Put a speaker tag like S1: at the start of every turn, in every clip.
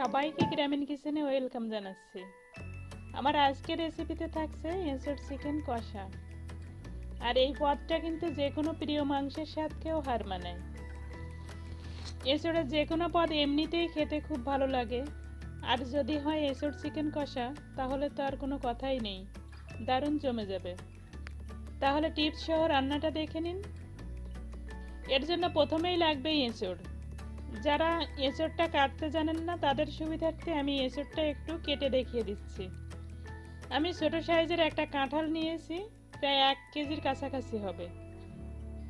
S1: সবাইকে গ্রামীণ কিচেনে ওয়েলকাম জানাচ্ছি। আমার আজকের রেসিপিতে থাকছে এঁচড় চিকেন কষা। আর এই পদটা কিন্তু যে কোনো প্রিয় মাংসের স্বাদকেও হার মানায়। এঁচড়ের যে কোনো পদ এমনিতেই খেতে খুব ভালো লাগে। আর যদি হয় এঁচড় চিকেন কষা, তাহলে তো আর কোনো কথাই নেই। দারুণ জমে যাবে। তাহলে টিপস সহ রান্নাটা দেখে নিন। এর জন্য প্রথমেই লাগবে এঁচড় যারা এঁচড়টা কাটতে জানেন না, তাদের সুবিধার্থে আমি এঁচড়টা একটু কেটে দেখিয়ে দিচ্ছি। আমি ছোট সাইজের একটা কাঁঠাল নিয়েছি, প্রায় এক কেজির কাছাকাছি হবে।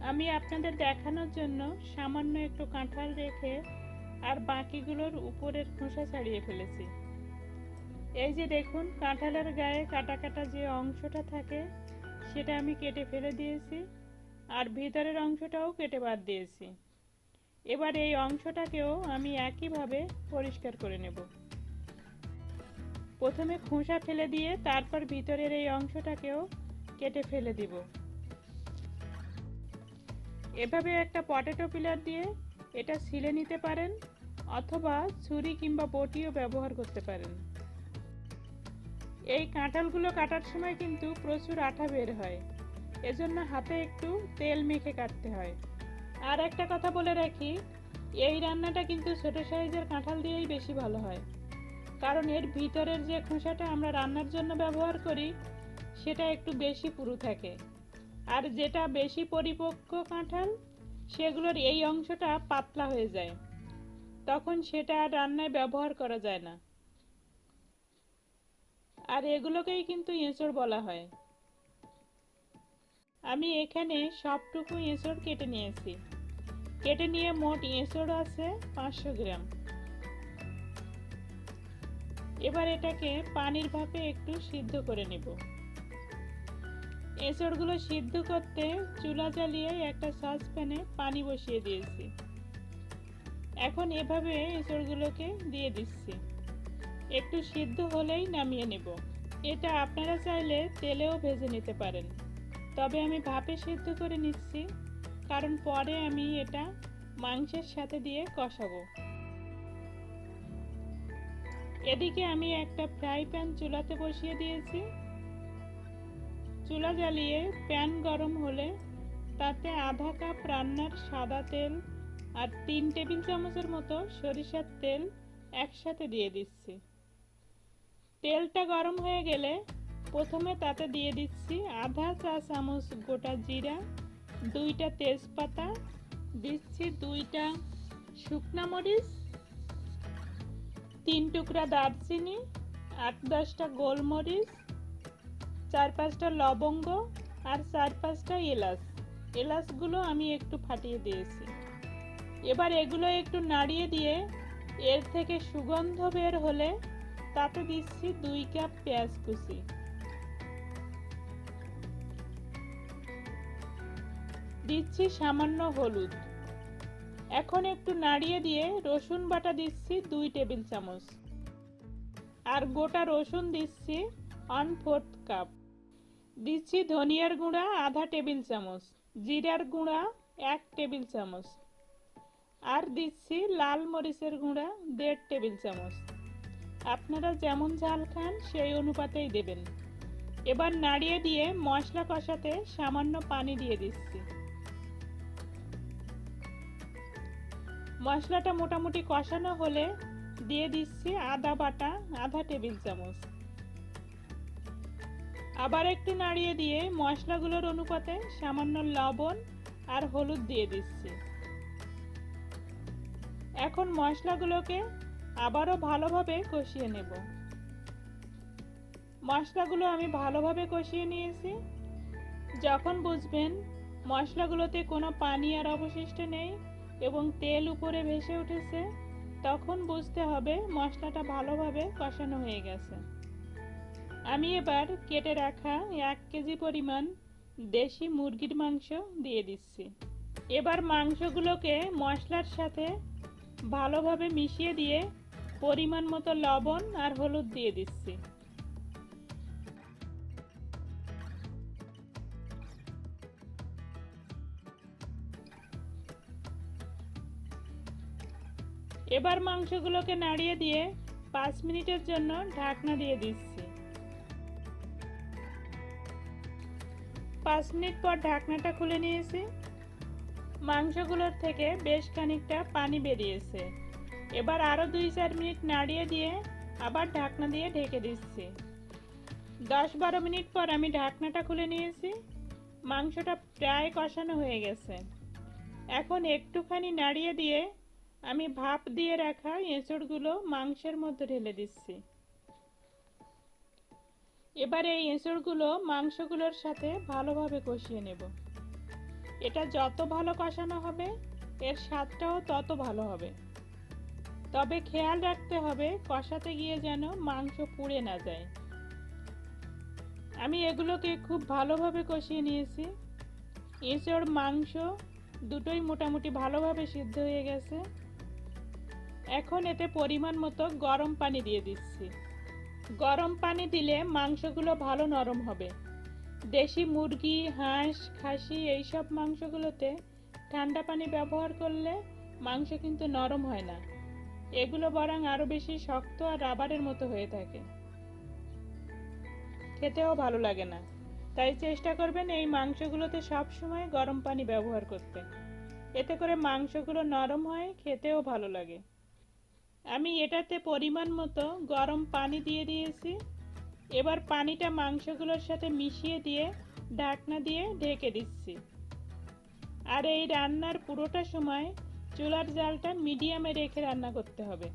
S1: আমি আপনাদের দেখানোর জন্য সামান্য একটু কাঁঠাল রেখে আর বাকিগুলোর উপরের খোসা ছাড়িয়ে ফেলেছি। এই যে দেখুন, কাঁঠালের গায়ে কাটা কাটা যে অংশটা থাকে, সেটা আমি কেটে ফেলে দিয়েছি, আর ভিতরের অংশটাও কেটে বাদ দিয়েছি। এবার এই অংশটাকেও আমি একইভাবে পরিষ্কার করে নেব। প্রথমে খোসা ফেলে দিয়ে তারপর ভিতরের এই অংশটাকেও কেটে ফেলে দিব। এভাবে একটা পটেটো পিলার দিয়ে এটা ছিলে নিতে পারেন অথবা ছুরি কিংবা বটিও ব্যবহার করতে পারেন। এই কাঁঠালগুলো কাটার সময় কিন্তু প্রচুর আঠা বের হয়। এজন্য হাতে একটু তেল মেখে কাটতে হয়। আর একটা কথা বলে রাখি, এই রান্নাটা কিন্তু ছোট সাইজের কাঁঠাল দিয়েই বেশি ভালো হয়। কারণ এর ভিতরের যে খোসাটা আমরা রান্নার জন্য ব্যবহার করি, সেটা একটু বেশি পুরু থাকে। আর যেটা বেশি পরিপক্ক কাঁঠাল, সেগুলোর এই অংশটা পাতলা হয়ে যায়। তখন সেটা আর রান্নায় ব্যবহার করা যায় না। আর এগুলোকেই কিন্তু এঁচড় বলা হয়। আমি এখানে সবটুকু এঁচড় কেটে নিয়েছি। কেটে নিয়ে মোট এঁচড় আছে পাঁচশো গ্রাম। এবার এটাকে পানির ভাপে একটু সিদ্ধ করে নেব। এঁচড়গুলো সিদ্ধ করতে চুলা জ্বালিয়ে একটা সসপ্যানে পানি বসিয়ে দিয়েছি। এখন এভাবে এঁচড়গুলোকে দিয়ে দিচ্ছি। একটু সিদ্ধ হলেই নামিয়ে নেব। এটা আপনারা চাইলে তেলেও ভেজে নিতে পারেন। তবে আমি ভাপে সিদ্ধ করে নিচ্ছি। কারণ পরে আমি এটা মাংসের সাথে দিয়ে কষাবো। এদিকে আমি একটা ফ্রাই প্যান চুলাতে বসিয়ে দিয়েছি। চুলা জ্বালিয়ে প্যান গরম হলে তাতে আধা কাপ রান্নার সাদা তেল আর তিন টেবিল চামচের মতো সরিষার তেল একসাথে দিয়ে দিচ্ছি। তেলটা গরম হয়ে গেলে প্রথমে তাতে দিয়ে দিচ্ছি আধা চা চামচ গোটা জিরা দুইটা তেজপাতা দিচ্ছি, দুইটা শুকনা মরিচ, তিন টুকরা দারচিনি, আট দশটা গোলমরিচ, চার পাঁচটা লবঙ্গ আর চার পাঁচটা এলাচ। এলাচগুলো আমি একটু ফাটিয়ে দিয়েছি। এবার এগুলো একটু নাড়িয়ে দিয়ে এর থেকে সুগন্ধ বের হলে তাতে দিচ্ছি দুই কাপ পেঁয়াজ কুচি। দিচ্ছি সামান্য হলুদ। এখন একটু নাড়িয়ে দিয়ে রসুন বাটা দিচ্ছি দুই টেবিল চামচ। আর গোটা রসুন দিচ্ছি ওয়ান ফোর্থ কাপ। দিচ্ছি ধনিয়ার গুঁড়া আধা টেবিল চামচ, জিরার গুঁড়া এক টেবিল চামচ। আর দিচ্ছি লাল মরিচের গুঁড়া দেড় টেবিল চামচ। আপনারা যেমন ঝাল খান সেই অনুপাতেই দেবেন। এবার নাড়িয়ে দিয়ে মশলা কষাতে সামান্য পানি দিয়ে দিচ্ছি। মশলাটা মোটামুটি কষানো হলে দিয়ে দিচ্ছি আদা বাটা, আধা টেবিল চামচ। আবার একটু নাড়িয়ে দিয়ে মশলাগুলোর অনুপাতে সামান্য লবণ আর হলুদ দিয়ে দিচ্ছি। এখন মশলাগুলোকে আবারও ভালোভাবে কষিয়ে নেব। মশলাগুলো আমি ভালোভাবে কষিয়ে নিয়েছি। যখন বুঝবেন মশলাগুলোতে কোনো পানি আর অবশিষ্ট নেই এবং তেল উপরে ভেসে উঠেছে, তখন বুঝতে হবে মশলাটা ভালোভাবে কষানো হয়ে গেছে। আমি এবার কেটে রাখা এক কেজি পরিমাণ দেশি মুরগির মাংস দিয়ে দিচ্ছি। এবার মাংসগুলোকে মশলার সাথে ভালোভাবে মিশিয়ে দিয়ে পরিমাণ মতো লবণ আর হলুদ দিয়ে দিচ্ছি। এবার মাংসগুলোকে নাড়িয়ে দিয়ে পাঁচ মিনিটের জন্য ঢাকনা দিয়ে দিচ্ছি। পাঁচ মিনিট পর ঢাকনাটা খুলে নিয়েছি। মাংসগুলোর থেকে বেশ খানিকটা পানি বেরিয়েছে। এবার আরও দুই চার মিনিট নাড়িয়ে দিয়ে আবার ঢাকনা দিয়ে ঢেকে দিচ্ছি। দশ বারো মিনিট পর আমি ঢাকনাটা খুলে নিয়েছি। মাংসটা প্রায় কষানো হয়ে গেছে। এখন একটুখানি নাড়িয়ে দিয়ে আমি ভাপ দিয়ে রাখা এঁচড়গুলো মাংসের মধ্যে ঢেলে দিচ্ছি। এবার এই এঁচড়গুলো মাংসগুলোর সাথে ভালোভাবে কষিয়ে নেব। এটা যত ভালো কষানো হবে, এর স্বাদটাও তত ভালো হবে। তবে খেয়াল রাখতে হবে, কষাতে গিয়ে যেন মাংস পুড়ে না যায়। আমি এগুলোকে খুব ভালোভাবে কষিয়ে নিয়েছি। এঁচড়, মাংস দুটোই মোটামুটি ভালোভাবে সিদ্ধ হয়ে গেছে। এখন এতে পরিমাণ মতো গরম পানি দিয়ে দিচ্ছি। গরম পানি দিলে মাংসগুলো ভালো নরম হবে। দেশি মুরগি, হাঁস, খাসি এইসব মাংসগুলোতে ঠান্ডা পানি ব্যবহার করলে মাংস কিন্তু নরম হয় না। এগুলো বরং আরও বেশি শক্ত আর রাবারের মতো হয়ে থাকে। খেতেও ভালো লাগে না। তাই চেষ্টা করবেন এই মাংসগুলোতে সব সময় গরম পানি ব্যবহার করতে। এতে করে মাংসগুলো নরম হয়, খেতেও ভালো লাগে। আমি এটাতে পরিমাণ মতো গরম পানি দিয়ে দিয়েছি। এবার পানিটা মাংসগুলোর সাথে মিশিয়ে দিয়ে ঢাকনা দিয়ে ঢেকে দিচ্ছি। আর এই রান্নার পুরোটা সময় চুলার জালটা মিডিয়ামে রেখে রান্না করতে হবে।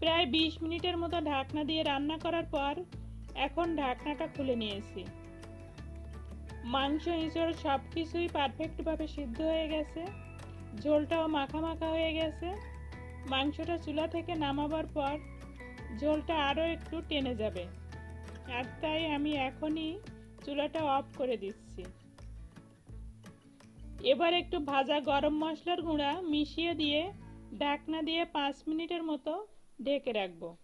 S1: প্রায় বিশ মিনিটের মতো ঢাকনা দিয়ে রান্না করার পর এখন ঢাকনাটা খুলে নিয়েছি। মাংস এঁচড় সব কিছুই পারফেক্টভাবে সিদ্ধ হয়ে গেছে। ঝোলটাও মাখা মাখা হয়ে গেছে। মাংসটা চুলা থেকে নামাবার পর ঝোলটা আরও একটু টেনে যাবে। আর তাই আমি এখনই চুলাটা অফ করে দিচ্ছি। এবার একটু ভাজা গরম মশলার গুঁড়া মিশিয়ে দিয়ে ঢাকনা দিয়ে পাঁচ মিনিটের মতো ঢেকে রাখব।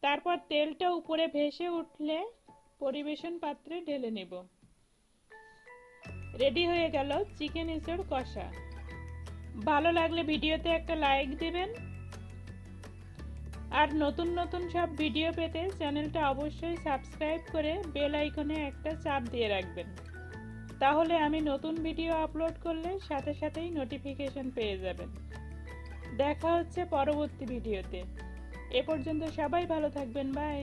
S1: তারপর তেলটা উপরে ভেসে উঠলে পরিবেশন পাত্রে ঢেলে নেব। রেডি হয়ে গেল চিকেন এঁচড় কষা। ভালো লাগলে ভিডিওতে একটা লাইক দিবেন। আর নতুন নতুন সব ভিডিও পেতে চ্যানেলটা অবশ্যই সাবস্ক্রাইব করে বেল আইকনে একটা চাপ দিয়ে রাখবেন। তাহলে আমি নতুন ভিডিও আপলোড করলে সাথে সাথেই নোটিফিকেশন পেয়ে যাবেন। দেখা হচ্ছে পরবর্তী ভিডিওতে এ পর্যন্ত সবাই ভালো থাকবেন বাই